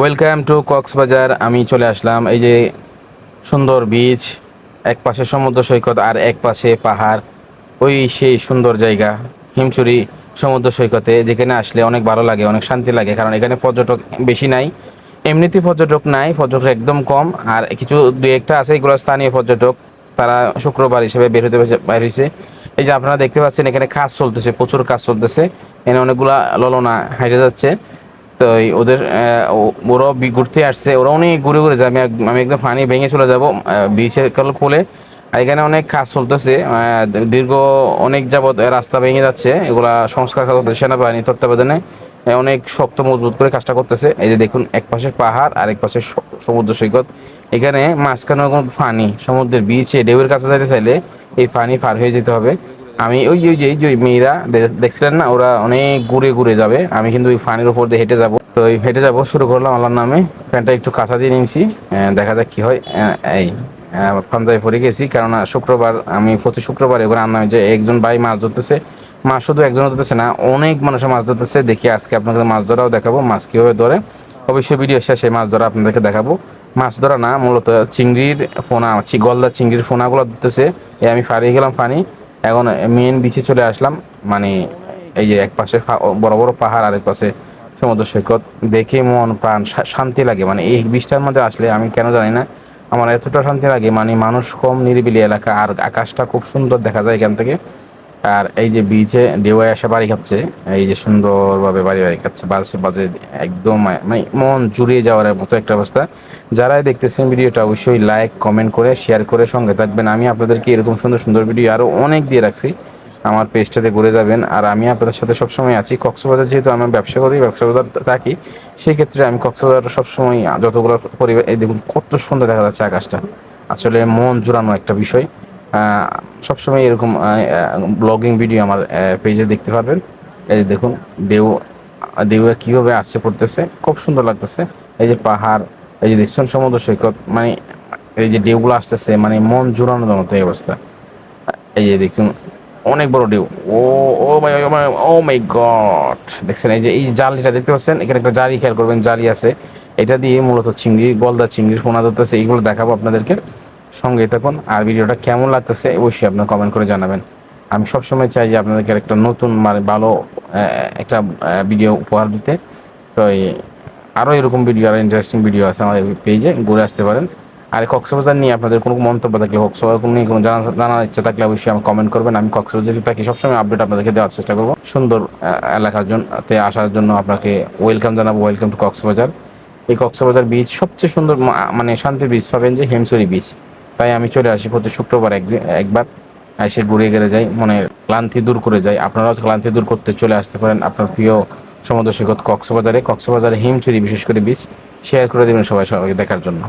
Welcome to Cox's Bazar আমি চলে আসলাম। এই যে সুন্দর বিচ এক পাশে সমুদ্র সৈকত আর এক পাশে পাহাড়। ওই সেই সুন্দর জায়গা হিমচুরি সমুদ্র সৈকতে, যেখানে আসলে অনেক ভালো লাগে, অনেক শান্তি লাগে, কারণ এখানে পর্যটক বেশি নাই। এমনিতেই পর্যটক নাই পর্যটক একদম কম, আর কিছু দুই একটা আছে, এগুলো স্থানীয় পর্যটক। তারা শুক্রবার হিসেবে বের হতে বাইর হয়েছে। এই যে আপনারা দেখতে পাচ্ছেন, এখানে কাজ চলতেছে, প্রচুর কাজ চলতেছে। এখানে অনেকগুলা ললনা হেঁটে যাচ্ছে। তো ওদের ওরাও ঘুরতে আসছে। ওরা অনেক ঘুরে ঘুরে যায়। আমি এক- আমি একদম ফানি ভেঙে চলে যাব বিচের কাল আর এখানে অনেক কাজ চলতেছে দীর্ঘ অনেক যাবৎ রাস্তা ভেঙে যাচ্ছে। এগুলা সংস্কার করা সেনাবাহিনী, তত্ত্বাবধানে। অনেক শক্ত, মজবুত করে কাজটা করতেছে। এই যে দেখুন, এক পাশে পাহাড় আর এক পাশে সমুদ্র সৈকত। এখানে মাঝখানে ফানি সমুদ্রের বিচে ঢেউয়ের কাছে যাইতে চাইলে এই ফানি পার হয়ে যেতে হবে। আমি ওই ওই যে যে মেয়েরা দেখছিলেন না? ওরা অনেক ঘুরে ঘুরে যাবে। আমি কিন্তু ওই ফানির উপর দিয়ে হেঁটে যাব। তো এই হেঁটে যাব, শুরু করলাম আল্লাহর নামে। প্যান্টটা একটু কাঁচা দিয়ে নিয়েছি। দেখা যাক কি হয়। এই পাঞ্জাবি পরে গেছি। কারণ শুক্রবার, আমি প্রতি শুক্রবার এবার আনলাম। যে একজন ভাই মাছ ধরতেছে। মাছ শুধু একজন ধরতেছে না, অনেক মানুষের মাছ ধরতেছে। দেখি আজকে আপনাদের মাছ ধরাও দেখাবো। মাছ কীভাবে ধরে। অবশ্যই ভিডিও শেষে মাছ ধরা আপনাদেরকে দেখাবো। মাছ ধরা না, মূলত চিংড়ির ফোনা গলদা চিংড়ির ফোনাগুলো ধরতেছে। এ, আমি ফারিয়ে গেলাম ফানি। এখন মেন বিচে চলে আসলাম। মানে এই যে এক পাশে বড় বড় পাহাড় আর এক পাশে সমুদ্র সৈকত। দেখে মন, প্রাণ শান্তি লাগে। মানে এই বৃষ্টার মধ্যে আসলে আমি কেন জানি না, আমার এতটা শান্তি লাগে। মানে মানুষ কম নিরিবিলি এলাকা, আর আকাশটা খুব সুন্দর দেখা যায় এখান থেকে। আর এই যে বিচে ঢেউয়ে এসে বাড়ি খাচ্ছে, এই যে সুন্দরভাবে বাড়ি বাড়ি খাচ্ছে, বাজে বাজে একদম মানে মন জুড়িয়ে যাওয়ার মতো একটা অবস্থা। যারাই দেখতেছেন ভিডিওটা অবশ্যই লাইক কমেন্ট করে শেয়ার করে সঙ্গে থাকবেন। আমি আপনাদেরকে এরকম সুন্দর সুন্দর ভিডিও আরও অনেক দিয়ে রাখছি। আমার পেজটাতে ঘুরে যাবেন। আর আমি আপনাদের সাথে সবসময় আছি। কক্সবাজার যেহেতু আমার ব্যবসা করি ব্যবসা বাজার থাকি সেই ক্ষেত্রে আমি কক্সবাজার সবসময় যতগুলো পরিবার, এই দেখুন কত সুন্দর দেখা যাচ্ছে আকাশটা। আসলে মন জোড়ানো একটা বিষয়। সবসময় এরকম ব্লগিং ভিডিও আমার পেজে দেখতে পারবেন। এই যে দেখুন, ঢেউ ঢেউ কীভাবে আসছে, পড়তেছে, খুব সুন্দর লাগতেছে। এই যে পাহাড়, এই যে দেখছেন সমুদ্র সৈকত মানে এই যে ঢেউগুলো আসতেছে মানে মন জোড়ানোর মতো এই অবস্থা। এই যে দেখছেন অনেক বড় ঢেউ। ও ও মাই ও মাই গড দেখছেন, এই যে, এই জালিটা দেখতে পাচ্ছেন? এখানে একটা জালি, খেয়াল করবেন, জালি আছে। এটা দিয়ে মূলত চিংড়ি, গলদা চিংড়ির পোনা ধরতেছে, এইগুলো দেখাবো আপনাদেরকে। সঙ্গে থাকুন। আর ভিডিওটা কেমন লাগতেছে অবশ্যই আপনার কমেন্ট করে জানাবেন। আমি সবসময় চাই যে আপনাদেরকে একটা নতুন মানে ভালো একটা ভিডিও উপহার দিতে। তো আরও এরকম ভিডিও আরও ইন্টারেস্টিং ভিডিও আছে আমাদের পেজে ঘুরে আসতে পারেন। আর কক্সবাজার নিয়ে আপনাদের কোনো মন্তব্য থাকলে, কক্সবাজার কোনো নিয়ে কোনো জানা জানার ইচ্ছা থাকলে অবশ্যই আমি কমেন্ট করবেন। আমি কক্সবাজার থাকি, সবসময় আপডেট আপনাদেরকে দেওয়ার চেষ্টা করব। সুন্দর এলাকার জন্য তে আসার জন্য আপনাকে ওয়েলকাম জানাব। Welcome to Cox's Bazar. এই কক্সবাজার বিচ সবচেয়ে সুন্দর মানে শান্তির বিচ পাবেন যে হেমসরি বিচ তাই আমি চলে আসি প্রতি শুক্রবার এক একবার। এসে ঘুরে গেলে যাই, মনে ক্লান্তি দূর করে যাই। আপনারাও ক্লান্তি দূর করতে চলে আসতে পারেন। আপনার প্রিয় সমুদ্র সৈকত কক্সবাজারে কক্সবাজারে হিমচুরি, বিশেষ করে বীজ শেয়ার করে দেবেন সবাই সবাইকে দেখার জন্য।